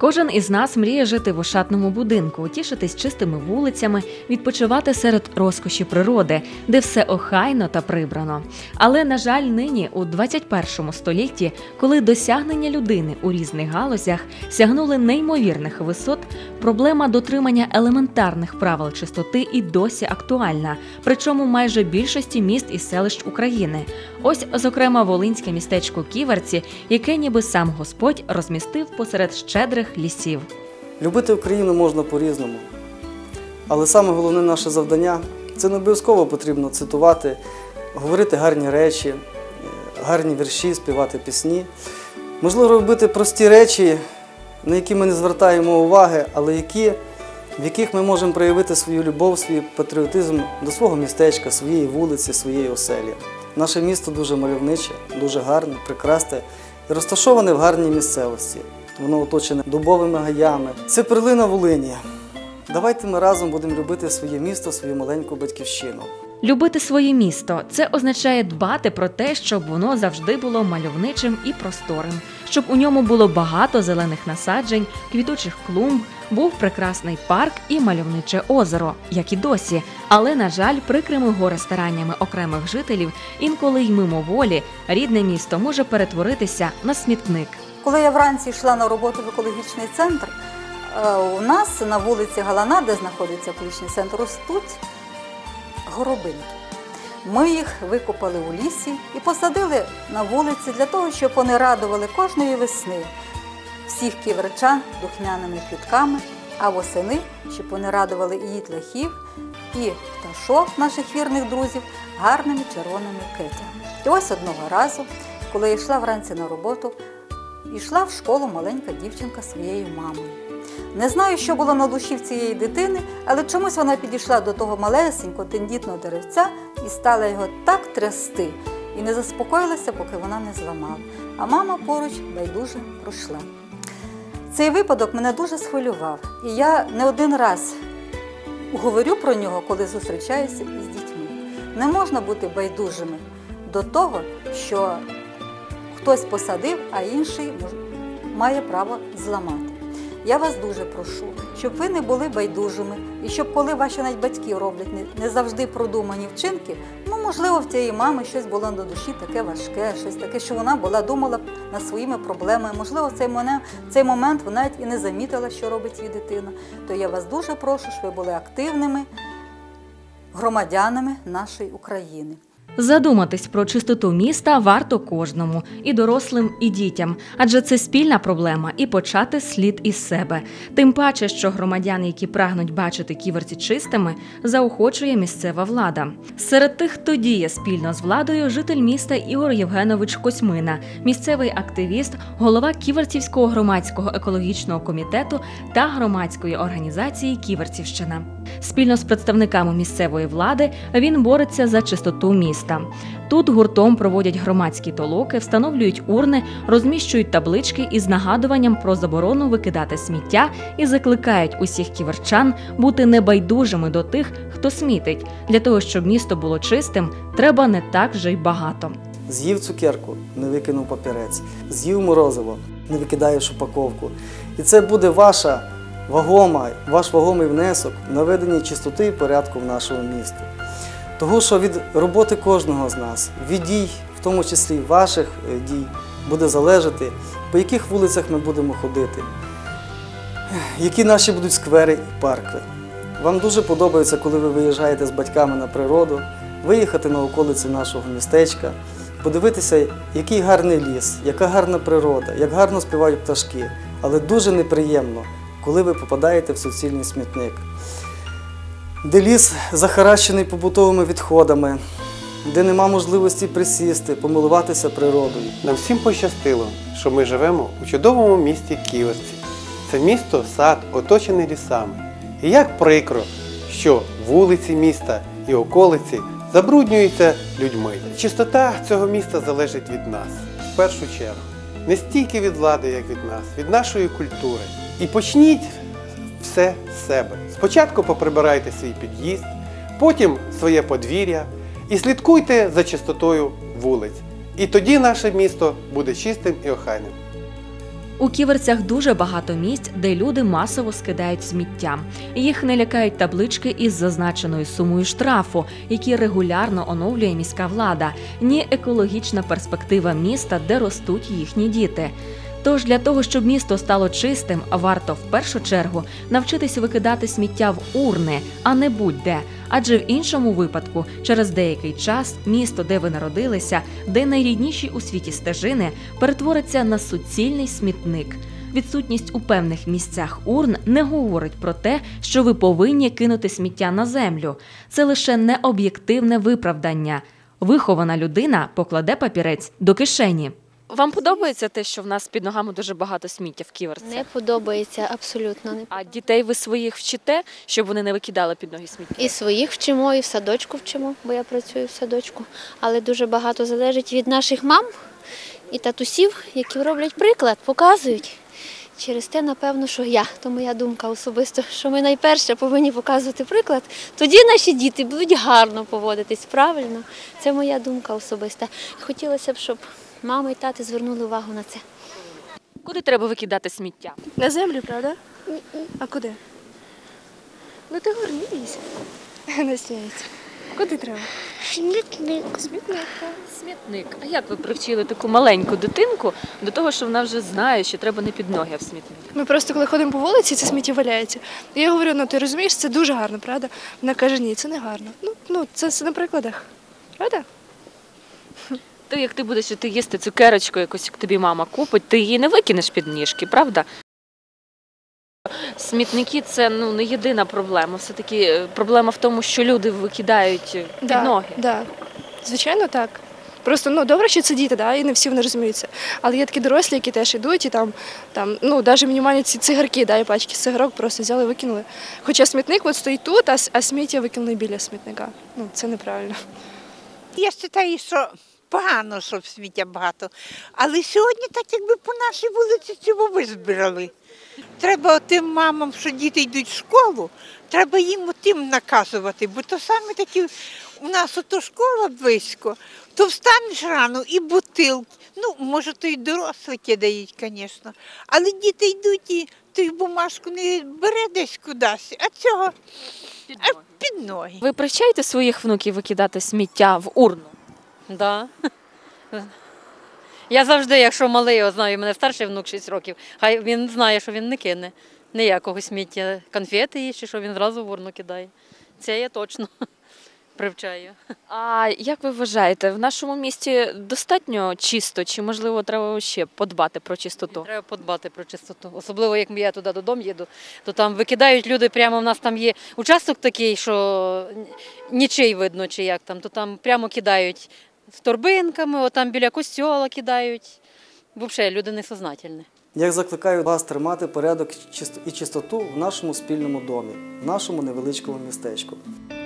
Кожен із нас мріє жити в ошатному будинку, тішитись чистими вулицями, відпочивати серед розкоші природи, де все охайно та прибрано. Але на жаль, нині у 21 столітті, коли досягнення людини у різних галузях сягнули неймовірних висот, проблема дотримання елементарних правил чистоти і досі актуальна, причому майже більшості міст і селищ України. Ось, зокрема, волинське містечко Ківерці, яке ніби сам Господь розмістив посеред щедрих лісів. Любити Україну можна по-різному. Але саме головне наше завдання це не обов'язково потрібно цитувати, говорити гарні речі, гарні вірші, співати пісні. Можливо, робити прості речі, на які ми не звертаємо уваги, але які, в яких ми можемо проявити свою любов, свій патріотизм до свого містечка, своєї вулиці, своєї оселі. Наше місто дуже мальовниче, дуже гарне, прекрасне розташоване в гарній місцевості. Воно оточене дубовими гаями. Це перлина Волині. Давайте ми разом будемо любити своє місто, свою маленьку батьківщину. Любити своє місто це означає дбати про те, щоб воно завжди було мальовничим і просторим, щоб у ньому було багато зелених насаджень, квітучих клумб, був прекрасний парк і мальовниче озеро, як і досі. Але, на жаль, прикрими горе стараннями окремих жителів, інколи й мимоволі рідне місто може перетворитися на смітник. Коли я вранці йшла на роботу в екологічний центр, е, у нас на вулиці Галана, де знаходиться екологічний центр, ростуть горобинки. Ми їх викопали у лісі і посадили на вулиці для того, щоб вони радували кожної весни всіх ківерчан духмяними квітками, а восени, щоб вони радували і дітлахів, і пташок наших вірних друзів гарними червоними китями. І ось одного разу, коли я йшла вранці на роботу, йшла в школу маленька дівчинка своєю мамою. Не знаю, що було на душі в цієї дитини, але чомусь вона підійшла до того малесенького тендітного деревця і стала його так трясти, і не заспокоїлася, поки вона не зламала. А мама поруч байдуже пройшла. Цей випадок мене дуже схвилював, і я не один раз говорю про нього, коли зустрічаюся із дітьми. Не можна бути байдужими до того, що хтось посадив, а інший має право зламати. Я вас дуже прошу, щоб ви не були байдужими, і щоб коли ваші навіть батьки роблять не, завжди продумані вчинки, ну можливо, в цієї мами щось було на душі таке важке, щось таке, що вона була думала над своїми проблемами. Можливо, в цей момент, цей момент вона навіть і не замітила, що робить її дитина. То я вас дуже прошу, щоб ви були активними громадянами нашої України. Задуматись про чистоту міста варто кожному і дорослим, і дітям, адже це спільна проблема, і почати слід із себе. Тим паче, що громадяни, які прагнуть бачити ківерці чистими, заохочує місцева влада. Серед тих, хто діє спільно з владою, житель міста Ігор Євгенович Косьмина, місцевий активіст, голова Ківерцівського громадського екологічного комітету та громадської організації Ківерцівщина. Спільно з представниками місцевої влади він бореться за чистоту міста. Тут гуртом проводять громадські толоки, встановлюють урни, розміщують таблички із нагадуванням про заборону викидати сміття і закликають усіх ківерчан бути небайдужими до тих, хто смітить. Для того щоб місто було чистим, треба не так вже й багато. З'їв цукерку, не викинув папірець, з'їв морозиво, не викидаєш упаковку. І це буде ваша вагома, ваш вагомий внесок в наведення чистоти і порядку в нашому місті. Того, що від роботи кожного з нас, від дій, в тому числі ваших е, дій, буде залежати, по яких вулицях ми будемо ходити, які наші будуть сквери і парки. Вам дуже подобається, коли ви виїжджаєте з батьками на природу, виїхати на околиці нашого містечка, подивитися, який гарний ліс, яка гарна природа, як гарно співають пташки. Але дуже неприємно, коли ви попадаєте в суцільний смітник, де ліс захаращений побутовими відходами, де нема можливості присісти, помилуватися природою. Нам всім пощастило, що ми живемо у чудовому місті Ківерці. Це місто сад, оточений лісами. І як прикро, що вулиці міста і околиці забруднюються людьми. Чистота цього міста залежить від нас в першу чергу. Не стільки від влади, як від нас, від нашої культури. І почніть все з себе. Спочатку поприбирайте свій під'їзд, потім своє подвір'я і слідкуйте за чистотою вулиць. І тоді наше місто буде чистим і охайним. У ківерцях дуже багато місць, де люди масово скидають сміття. Їх не лякають таблички із зазначеною сумою штрафу, які регулярно оновлює міська влада, ні екологічна перспектива міста, де ростуть їхні діти. Тож для того, щоб місто стало чистим, варто в першу чергу навчитись викидати сміття в урни, а не будь-де. Адже в іншому випадку, через деякий час, місто, де ви народилися, де найрідніші у світі стежини, перетвориться на суцільний смітник. Відсутність у певних місцях урн не говорить про те, що ви повинні кинути сміття на землю. Це лише необ'єктивне виправдання. Вихована людина покладе папірець до кишені. Вам подобається те, що в нас під ногами дуже багато сміття в ківерці? Не подобається абсолютно. Не. А дітей ви своїх вчите, щоб вони не викидали під ноги сміття? І своїх вчимо, і в садочку вчимо, бо я працюю в садочку. Але дуже багато залежить від наших мам і татусів, які роблять приклад, показують. Через те, напевно, що я, то моя думка особисто, що ми найперше повинні показувати приклад, тоді наші діти будуть гарно поводитись правильно. Це моя думка особиста. Хотілося б, щоб мами і тати звернули увагу на це. Куди треба викидати сміття? На землю, правда? А куди? Ну ти горнись. Не сміється. Куди треба? Смітник. Смітник. Смітник. А як ви привчили таку маленьку дитинку до того, що вона вже знає, що треба не під ноги, а в смітник? Ми просто коли ходимо по вулиці, це сміття валяється. І я говорю, ну ти розумієш, це дуже гарно, правда? Вона каже, ні, це не гарно. Ну, ну це, на прикладах. Правда? То як ти будеш ти їсти цукерочку, якусь як тобі мама купить, ти її не викинеш під ніжки, правда? Смітники це ну не єдина проблема. Все таки проблема в тому, що люди викидають е, під да, ноги. Да. Звичайно, так. Просто ну добре, що це діти, да, і не всі вони розуміються. Але є такі дорослі, які теж йдуть і там, там ну навіть мінімальні ці цигарки, да, і пачки цигарок просто взяли і викинули. Хоча смітник от стоїть тут, а, с- а сміття викинули біля смітника. Ну це неправильно. Я вважаю, що погано, що сміття багато. Але сьогодні, так якби по нашій вулиці цього визбирали. Треба тим мамам, що діти йдуть в школу, треба їм тим наказувати, бо то саме такі у нас ото школа близько, то встанеш рано і бутилки. Ну, може, то й дорослі кидають, звісно. Але діти йдуть і ту бумажку не бере десь кудись, а цього а під ноги. Ви привчаєте своїх внуків викидати сміття в урну? Да. Я завжди, якщо малий, я знаю, у мене старший внук 6 років, хай він знає, що він не кине ніякого сміття. Конфети є, чи що він зразу в урну кидає. Це я точно привчаю. А як ви вважаєте, в нашому місті достатньо чисто, чи можливо треба ще подбати про чистоту? Треба подбати про чистоту. Особливо, як я туди додому їду, то там викидають люди, прямо в нас там є участок такий, що нічий видно, чи як там, то там прямо кидають з торбинками, отам біля костьола кидають. Взагалі, люди несознательні. Я закликаю вас тримати порядок чисто- і чистоту в нашому спільному домі, в нашому невеличкому містечку.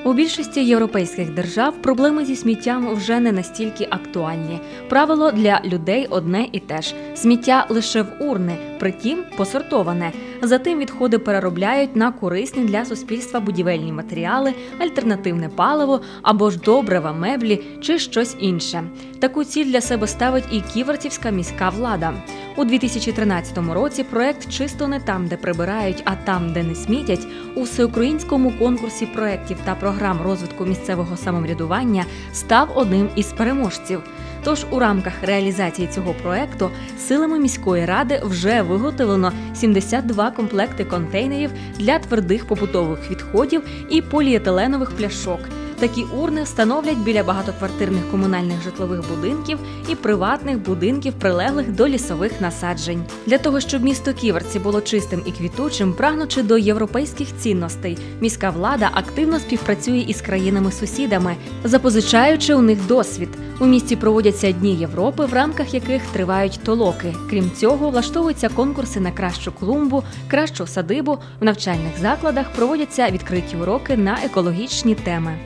У більшості європейських держав проблеми зі сміттям вже не настільки актуальні. Правило для людей одне і те ж: сміття лише в урни, притім посортоване. Затим відходи переробляють на корисні для суспільства будівельні матеріали, альтернативне паливо або ж добрива, меблі чи щось інше. Таку ціль для себе ставить і ківертівська міська влада. У 2013 році проект Чисто не там, де прибирають, а там, де не смітять, у всеукраїнському конкурсі проєктів та програм розвитку місцевого самоврядування став одним із переможців. Тож у рамках реалізації цього проекту силами міської ради вже виготовлено 72 комплекти контейнерів для твердих побутових відходів і поліетиленових пляшок. Такі урни встановлять біля багатоквартирних комунальних житлових будинків і приватних будинків, прилеглих до лісових насаджень. Для того щоб місто Ківерці було чистим і квітучим, прагнучи до європейських цінностей, міська влада активно співпрацює із країнами-сусідами, запозичаючи у них досвід. У місті проводяться дні Європи, в рамках яких тривають толоки. Крім цього, влаштовуються конкурси на кращу клумбу, кращу садибу. В навчальних закладах проводяться відкриті уроки на екологічні теми.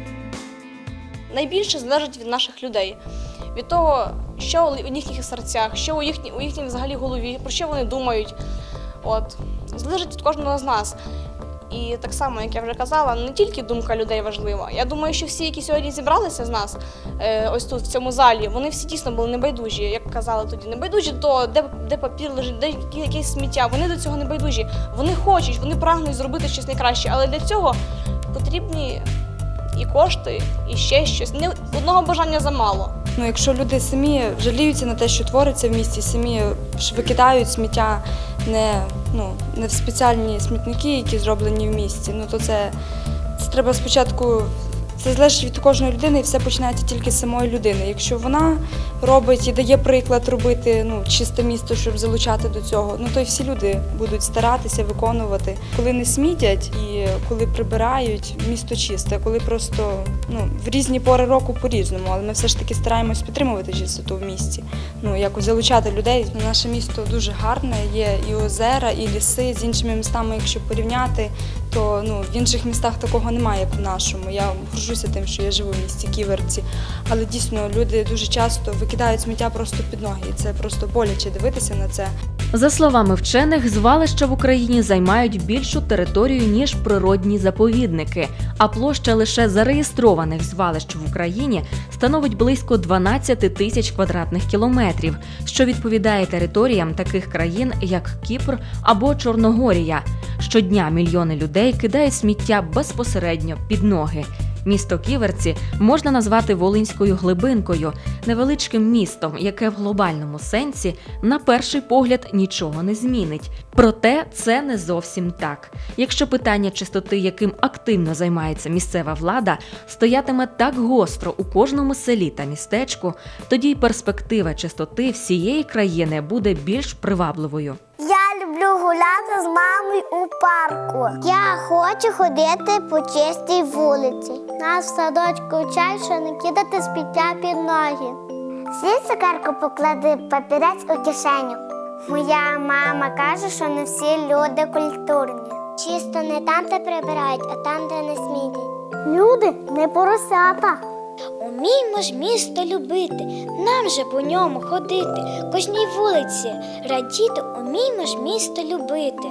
Найбільше залежить від наших людей, від того, що у їхніх серцях, що у їхній у їхній взагалі голові, про що вони думають. От залежить від кожного з нас. І так само, як я вже казала, не тільки думка людей важлива. Я думаю, що всі, які сьогодні зібралися з нас, е, ось тут, в цьому залі, вони всі дійсно були небайдужі. Як казали тоді, небайдужі, то де, де папір лежить, де якесь сміття. Вони до цього не байдужі. Вони хочуть, вони прагнуть зробити щось найкраще, але для цього потрібні і кошти, і ще щось. Не одного бажання замало. Ну, якщо люди самі жаліються на те, що твориться в місті, самі викидають сміття не, ну, не в спеціальні смітники, які зроблені в місті, ну то це, це треба спочатку. Це залежить від кожної людини і все починається тільки з самої людини. Якщо вона робить і дає приклад робити ну, чисте місто, щоб залучати до цього, ну то й всі люди будуть старатися виконувати. Коли не смітять і коли прибирають, місто чисте, коли просто ну, в різні пори року по-різному, але ми все ж таки стараємось підтримувати чистоту в місті. Ну, якось залучати людей. Наше місто дуже гарне, є і озера, і ліси з іншими містами, якщо порівняти, то ну, в інших містах такого немає, як в нашому. Я горжуся тим, що я живу в місті Ківерці. Але дійсно люди дуже часто викидають сміття просто під ноги. І це просто боляче дивитися на це. За словами вчених, звалища в Україні займають більшу територію ніж природні заповідники, а площа лише зареєстрованих звалищ в Україні становить близько 12 тисяч квадратних кілометрів, що відповідає територіям таких країн, як Кіпр або Чорногорія. Щодня мільйони людей кидають сміття безпосередньо під ноги. Місто Ківерці можна назвати волинською глибинкою, невеличким містом, яке в глобальному сенсі на перший погляд нічого не змінить. Проте це не зовсім так. Якщо питання чистоти, яким активно займається місцева влада, стоятиме так гостро у кожному селі та містечку, тоді й перспектива чистоти всієї країни буде більш привабливою. Мамою у парку. Я хочу ходити по чистій вулиці. Нас в садочку вчать, що не кидати з сміття під ноги. Слід цукерку поклади папірець у кишеню. Моя мама каже, що не всі люди культурні. Чисто не там, де прибирають, а там, де не смітять. Люди не поросята. Уміймо ж місто любити, нам же по ньому ходити, кожній вулиці радіти, уміймо ж місто любити.